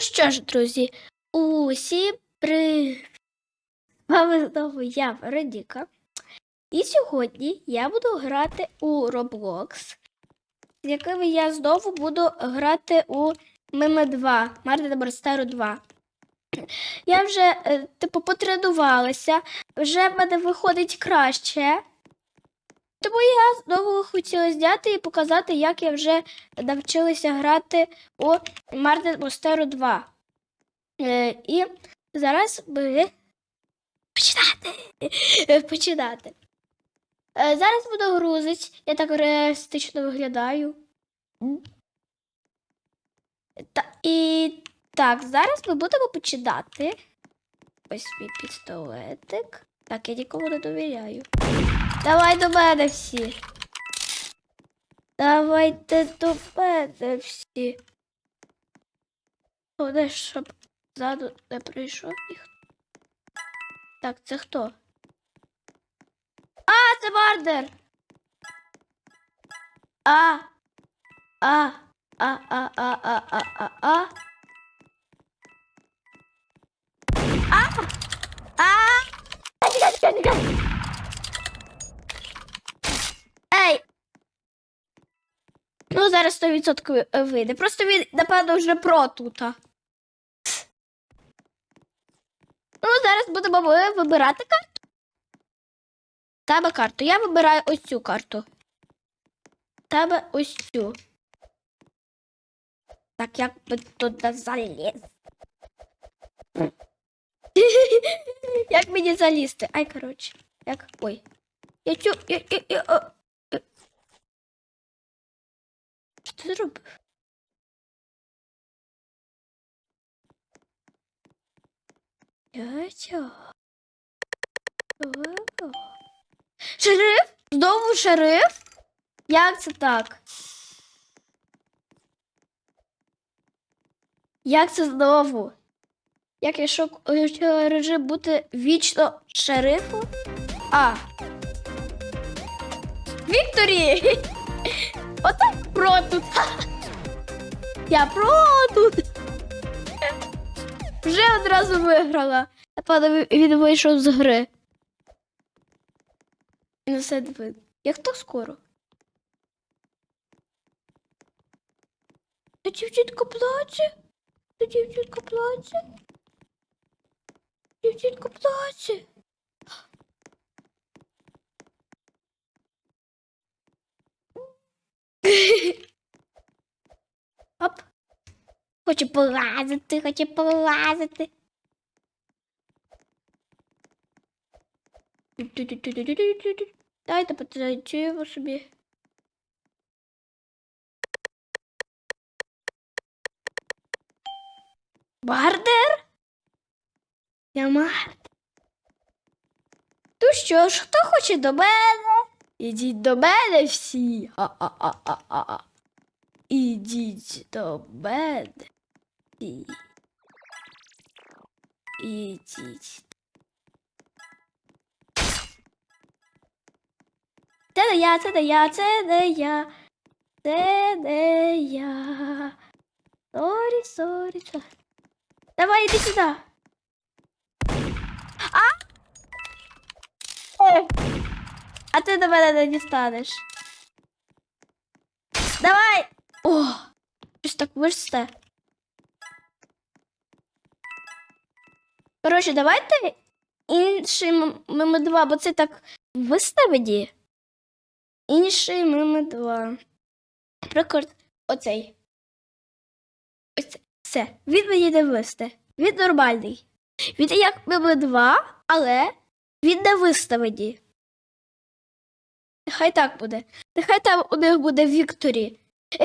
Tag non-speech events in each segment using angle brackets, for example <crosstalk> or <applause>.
що ж, друзі, усі при знову я Вероніка. І сьогодні я буду грати у Roblox, з яким я знову буду грати у Мими 2, Марта Барстеру 2. Я вже, е, типу, потренувалася, вже в мене виходить краще. Тому я знову хотіла зняти і показати, як я вже навчилася грати у Мартин Мостеру 2. Е, і зараз ми починати. Е, починати. Е, зараз буду грузить. Я так реалістично виглядаю. Та, і так, зараз ми будемо починати. Ось мій пістолетик. Так, я нікому не довіряю. Давай до мене всі. Давайте до мене всі. Головне, щоб ззаду не прийшов ніхто. Так, це хто? А, це Мардер! А. А. А, а, а, а, а, а, а. А! А! Ей! Ну, зараз 100% вийде. Просто він, напевно, вже про тут. Ну, зараз будемо вибирати карту. Тебе карту. Я вибираю ось цю карту. Тебе ось цю. Так, як би туди заліз. <laughs> як мені залізти? Ай, коротше. Як. Ой. Я чу. Я, я, я, о, е. Що ти зробив? Шериф? Знову шериф? Як це так? Як це знову? Як я хотіла режим бути вічно шерифом? А. Вікторі! Отак про тут. Я про тут. Вже одразу виграла. Напевно, він вийшов з гри. І на все видно. Як так скоро? Та дівчинка плаче. Та дівчинка плаче. Дівчинка плаче. Оп. Хочу полазити, хочу полазити. Дайте потанцюємо собі. Бардер? Я Мардер. Ну що ж, хто хоче до мене? Ідіть до мене всі. А-а-а-а-а. Ідіть до мене. всі. Ідіть. Це не я, це не я, це не я. Це не я. Сорі, сорі, сорі. Давай, іди сюди. А? Е. А ти до мене не дістанеш. Давай! О! Щось так виросте. Коротше, давайте інший мими 2, бо це так виставлені. Інший мими 2. Наприклад, оцей. Ось це. Все. Він мені не висте. Він нормальний. Він як мими 2, але він не виставлені. Нехай так буде. Нехай там у них буде Вікторі. <laughs>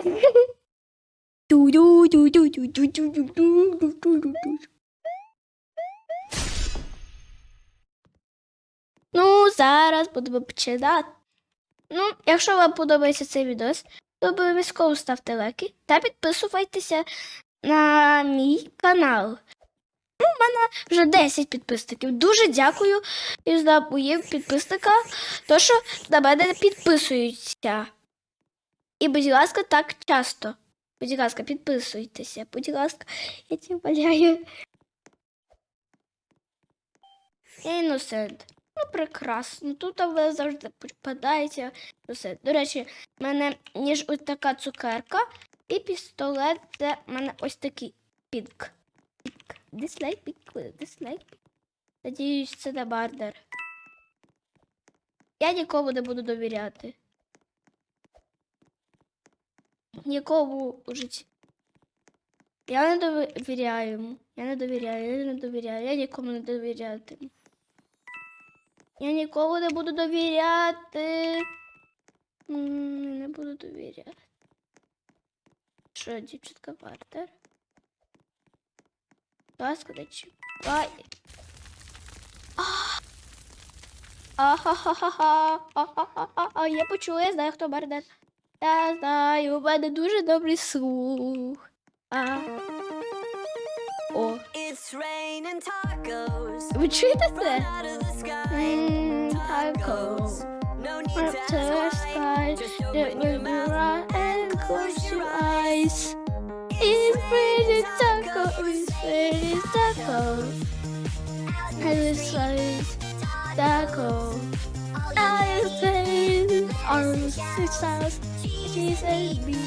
Ну, зараз будемо починати. Ну, якщо вам подобається цей відео, то обов'язково ставте лайки та підписуйтеся на мій канал. Ну, у мене вже 10 підписників. Дуже дякую за моїм підписникам, то що на мене підписуються. І, будь ласка, так часто. Будь ласка, підписуйтеся. Будь ласка, я тебе валяю. Іносент. Ну, прекрасно. Тут ви завжди попадаєте. До речі, в мене ніж ось така цукерка і пістолет, де в мене ось такий пінк. Пінк. Дислайк, пінк, дислайк. Надіюсь, це не бардер. Я нікому не буду довіряти. Нікому у житті. Я не довіряю. Я не довіряю, я не довіряю, я нікому не довірятиму. Я нікому не буду довіряти. Не буду довіряти. Що, дівчатка партер? Ласка, не чіпай. Ахахаха. Я почула, я знаю, хто бардер. Я знаю, у мене дуже добрий слух. А. О, It's raining tacos. ви чуєте це? Fall out of the sky. Mmm, tacos. No need Up to to the ask sky, why. Just it open will your be mouth right and close your eyes. It's It's pretty raining taco, it's pretty taco. And it's like taco. I say on six hours, Jesus be.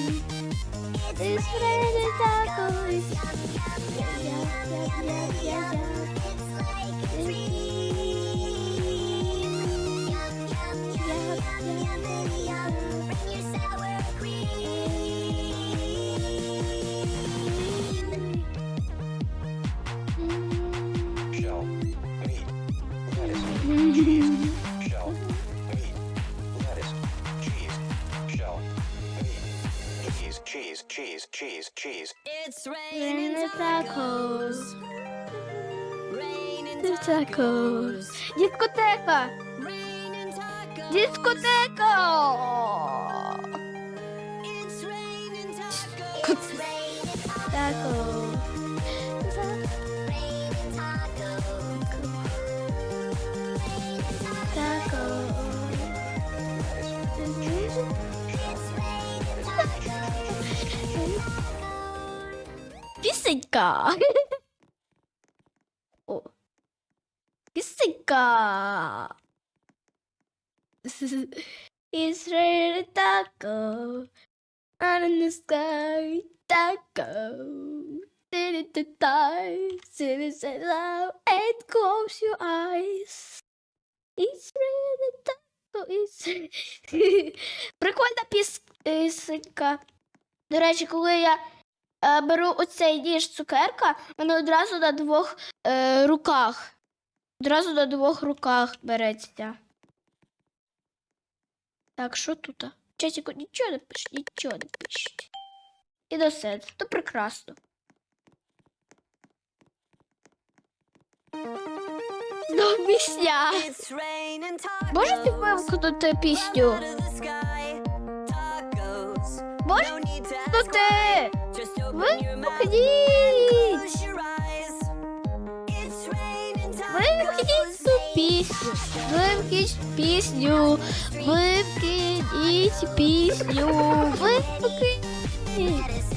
It's pretty taco, it's Yummy, yum, yum, yum. It's like a dream. cheese, cheese, cheese. It's raining tacos. Raining tacos. Discoteca. Raining tacos. Discoteca. It's raining tacos. Tacos. Пісенька. О. Пісенька. It's raining taco out in the sky. Taco. Did it to die. Sit it say loud and close your eyes. It's raining taco. It's... <laughs> Прикольна піс- пісенька. До речі, коли я е, беру оцей ніж цукерка, мене одразу на двох е, руках. Одразу на двох руках береться. Так, що тут? Часіку нічого не пише, нічого не пише. І до сет. То прекрасно. Знову пісня. Можете вимкнути пісню? Можете? Mouth. Вимкніть! Цю пісню. Вимкніть пісню. Вимкніть пісню. Вимкніть.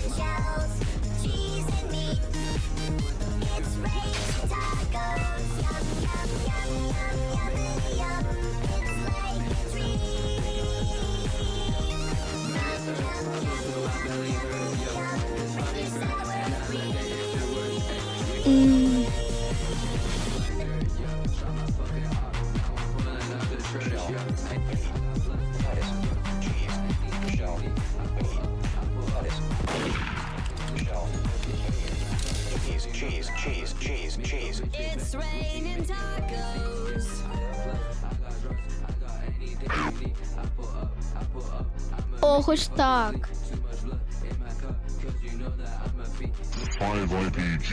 Хоч так. Five IPG.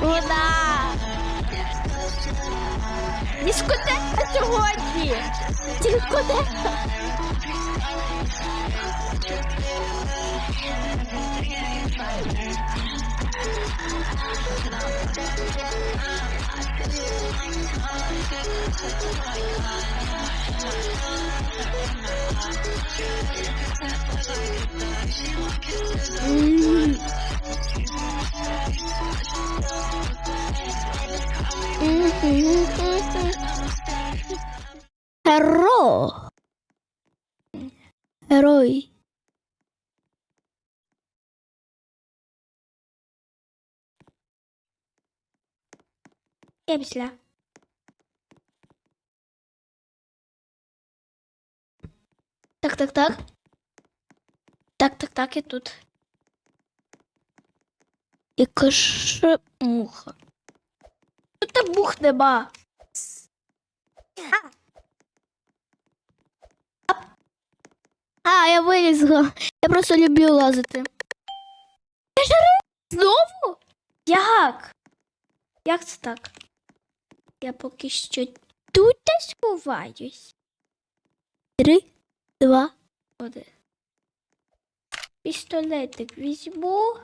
Вода. Дискотека сьогодні! Дискотека! М. Геро. Герой. Після. Так, так, так. Так, так, так, я тут. Яка ж муха. Тут та мух нема. А, я вилізла. Я просто люблю лазити. Ти? Знову? Як? Як це так? Я поки що тут сховаюсь. Три, два, один. Пістолетик візьму.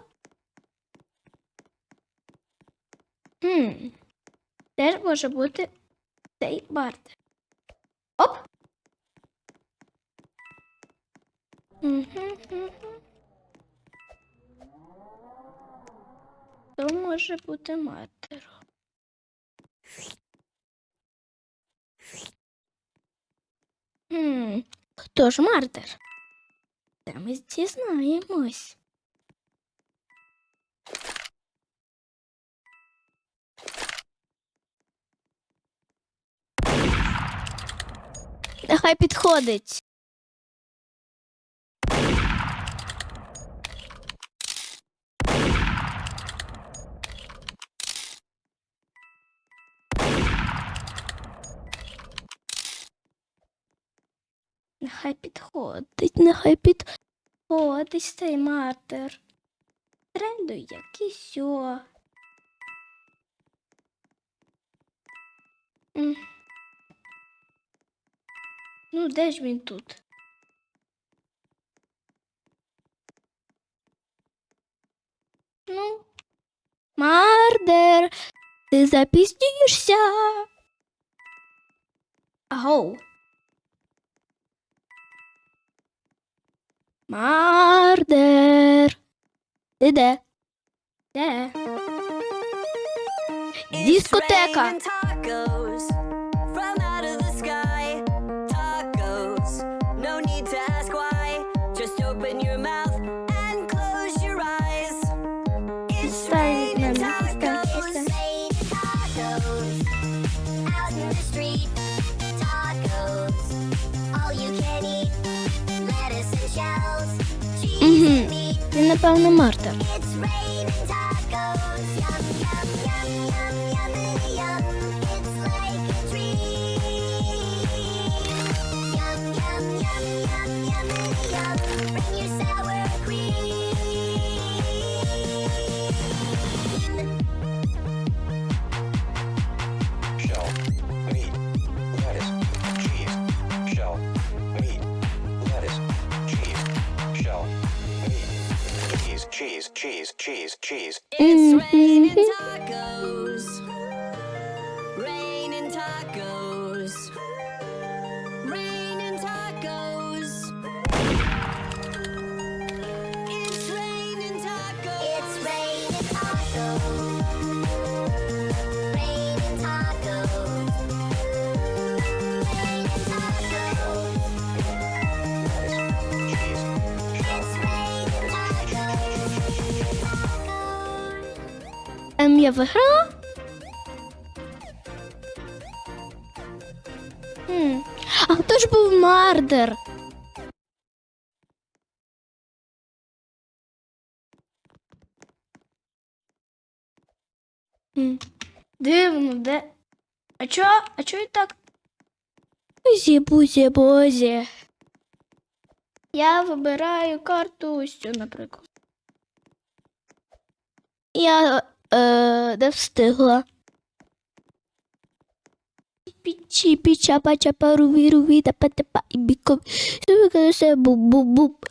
Хм. Теж може бути цей бартер. Оп! Мгм. То може бути матер. Хм, хто ж мартер? Та ми дізнаємось. Нехай підходить. Нехай підходить, нехай підходить цей матер. Тренду як і сьо. Ну, де ж він тут? Ну, Мардер, ти запізнюєшся. Агоу. Мардер. Ти де? Де? Дискотека. Мгм. and напевно, Мартер. Cheese, cheese, Ем, я виграла? А хто ж був Мардер? Хм. Дивно, де. А чо? А чо і так? Бузі, бузі, бузі. Я вибираю карту ось цю, наприклад. Я Eh, uh, da wstygła. Pici, piciapa, ciapa, rubi, rubi, tapa, tapa i biko. Sobie sobie bub, bub, bub.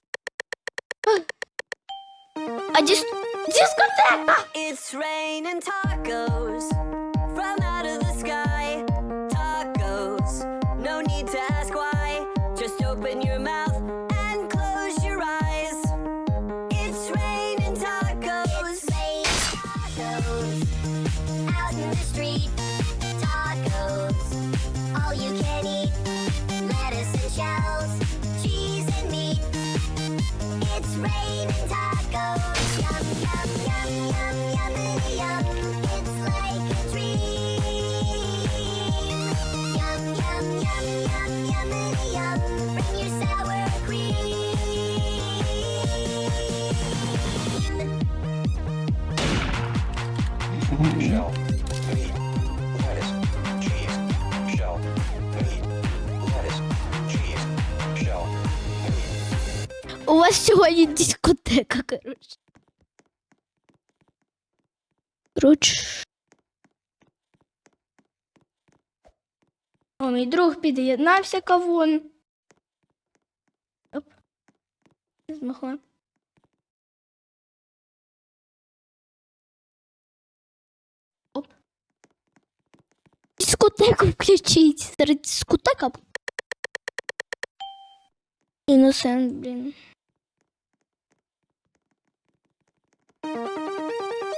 I just, just got that. It's raining tacos. Вас сьогодні дискотека, коротше. Коротше. О, мій друг під'єднався кавун. Оп. Змогла. Оп. Дискотеку включіть. Серед дискотека. Іносент, блін.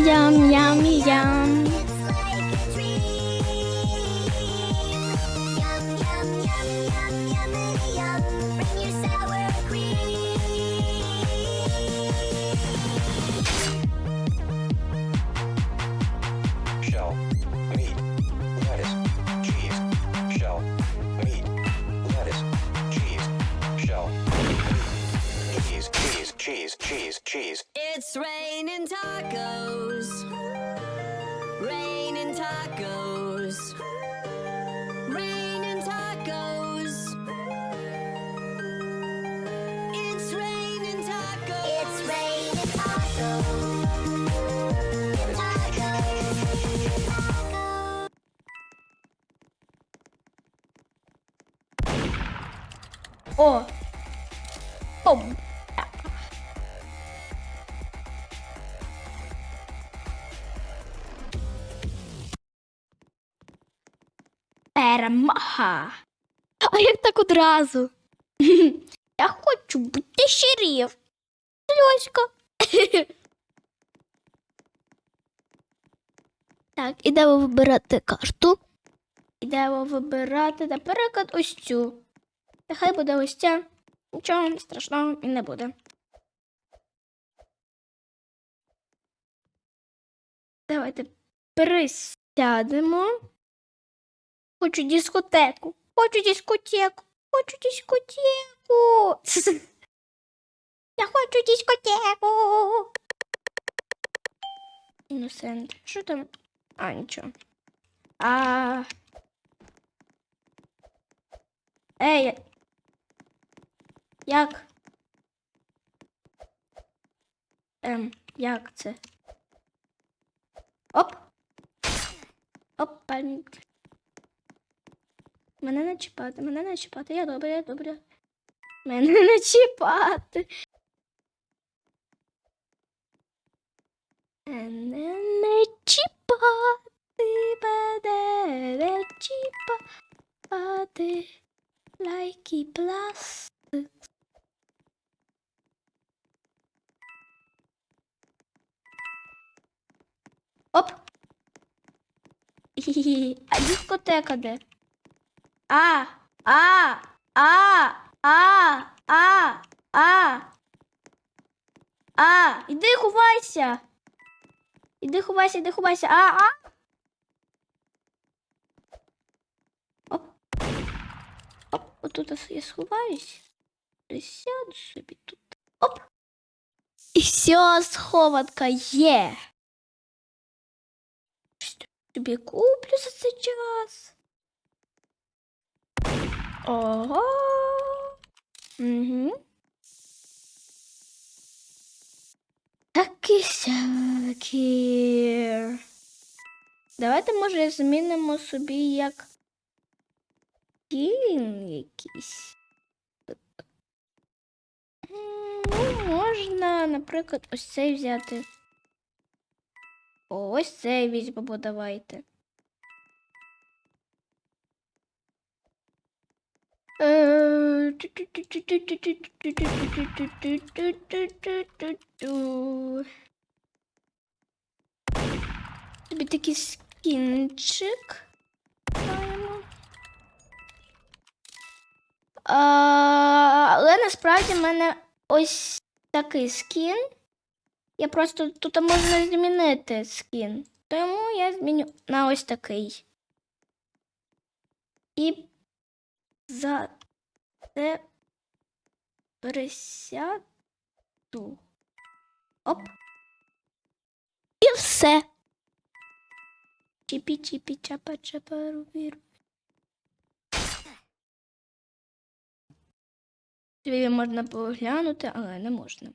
Your yum, cream. Shell. Meat. Lettuce. Cheese. Shell. Meat. Lettuce. Cheese. Shell. Cheese. Cheese. Cheese. Cheese. Cheese. Перемога. А як так одразу? <laughs> Я хочу бути шериф. Льоська. <laughs> Так, ідемо вибирати карту. Ідемо вибирати, наприклад, ось цю. Нехай буде ось ця. Нічого страшного і не буде. Давайте присядемо. Хочу дискотеку. Хочу дискотеку. Хочу дискотеку. <laughs> Я хочу дискотеку. Іносент. Що там? А, нічого. А. Ей. Як? Ем, як це? Оп. Оп, пальник. Мене не чіпати, мене не чіпати. Я добре, я добре. Мене не чіпати. Мене не чіпати, мене не чіпати. Лайки пластик. Оп. А дискотека де? А, а, а, а, А, а. А, іди ховайся. Іди ховайся, іди ховайся. А, а. Оп. Оп, отут я сховаюсь. Присяду собі тут. Оп. І все, схованка є. Що тобі куплю за цей час? Ого. Угу. Такі сякі. Давайте, може, змінимо собі як кін якийсь. Ну, можна, наприклад, ось цей взяти. Ось цей візьмемо, давайте. Тобі такий скінчик. А, але насправді в мене ось такий скін. Я просто тут можна змінити скін. Тому я зміню на ось такий. І за те присяду. Оп. І все. Чіпі чіпі чапа чапа рубі Тобі можна поглянути, але не можна.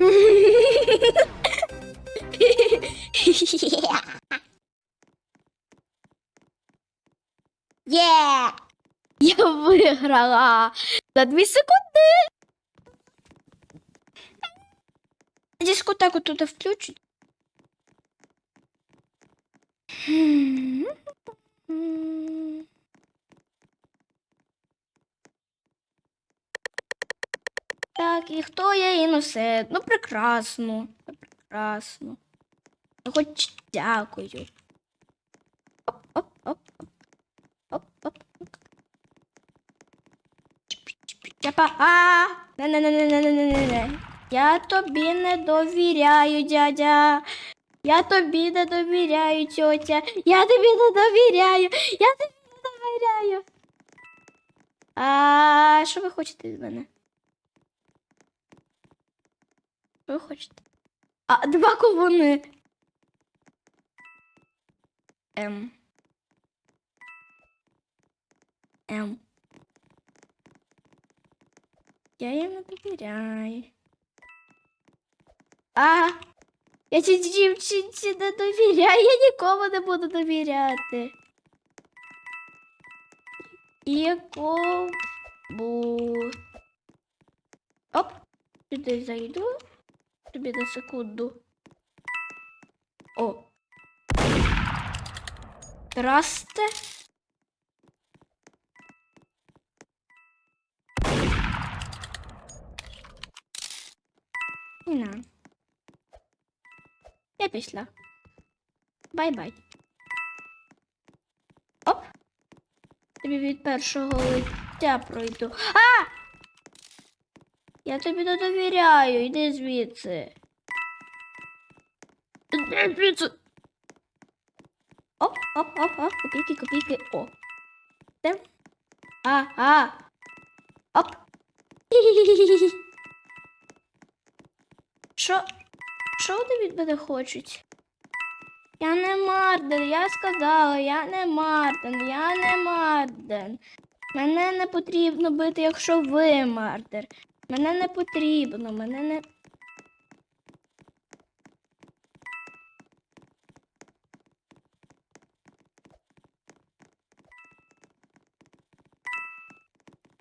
<laughs> Є! Я виграла за дві секунди. Дискотеку туди включить. Так, і хто є іносет? Ну, прекрасно. Прекрасно. Ну, Хоч дякую. Оп-оп-оп. Оп-оп. А! Не-не-не-не-не-не-не. Я тобі не довіряю, дядя. Я тобі не довіряю, тьотя. Я тобі не довіряю. Я тобі не довіряю. А що ви хочете від мене? Що ви хочете? А, два ковуни. Ем. Ем. Я їм не довіряю. А, я цій дівчинці не довіряю, я нікому не буду довіряти. Якому. Оп, сюди зайду. Тобі на секунду. О. Здрасте. І на. Я пішла. Бай-бай. Оп. Тобі від першого лиття пройду. А! Я тобі не довіряю, йди звідси. Іди звідси. Оп, оп, оп, оп, копійки, копійки, о. А, а. Оп. <laughs> Що? Що вони від мене хочуть? Я не Марден, я сказала, я не Марден, я не Марден. Мене не потрібно бити, якщо ви Мардер. Мене не потрібно, мене не.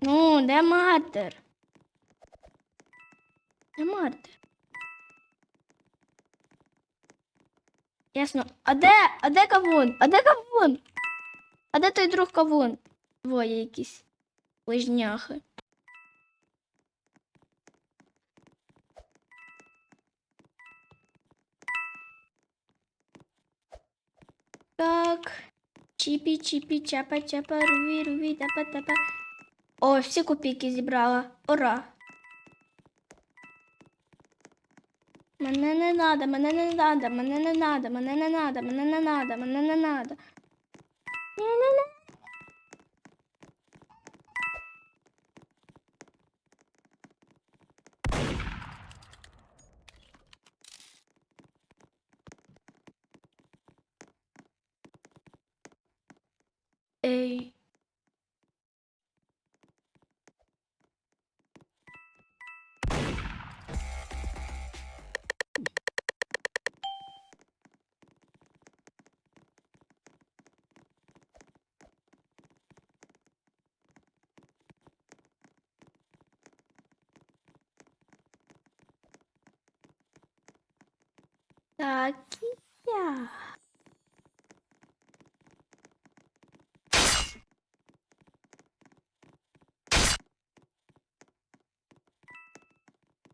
Ну, де Мардер? Де Мардер? Ясно. А де? А де кавун? А де кавун? А де той друг кавун? Двоє якісь лижняхи. Чіпі, чіпі, чапа, чапа, руві, руві, тапа, тапа. О, всі копійки зібрала. Ура! Мене не надо, мене не надо, мене не надо, мене не надо, мене не надо, мене не надо. Не-не-не. Ей. Так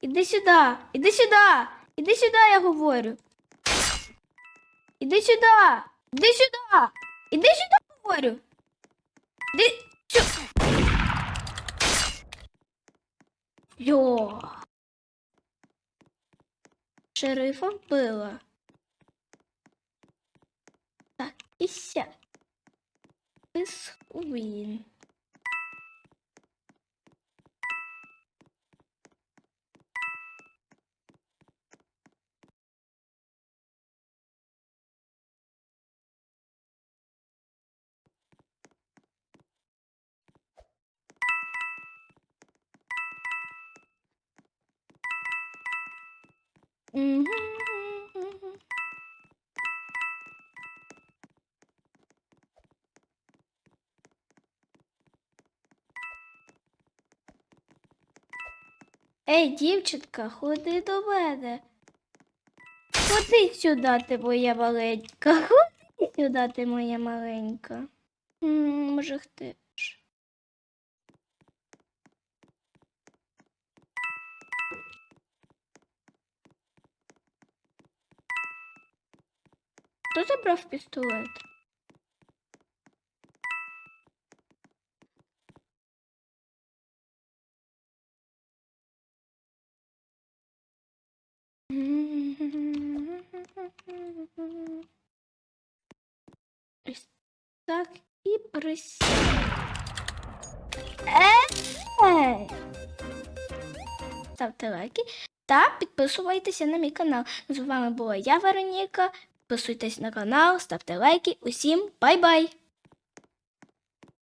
Іди сюди, іди сюди, іди сюди, я говорю. Іди сюди, іди сюди, іди сюди, говорю. Іди сюди. Йо. Шерифа вбила. Так, і ся. Він. Мгм. Ей, дівчинка, ходи до мене. Ходи сюди, ти моя маленька. Ходи сюди, ти моя маленька. М, Може, хтиш. Хто забрав пістолет? <laughs> Так і присядь. Ей! Ставте лайки та підписуйтеся на мій канал. З вами була я, Вероніка. Підписуйтесь на канал, ставте лайки. Усім бай-бай!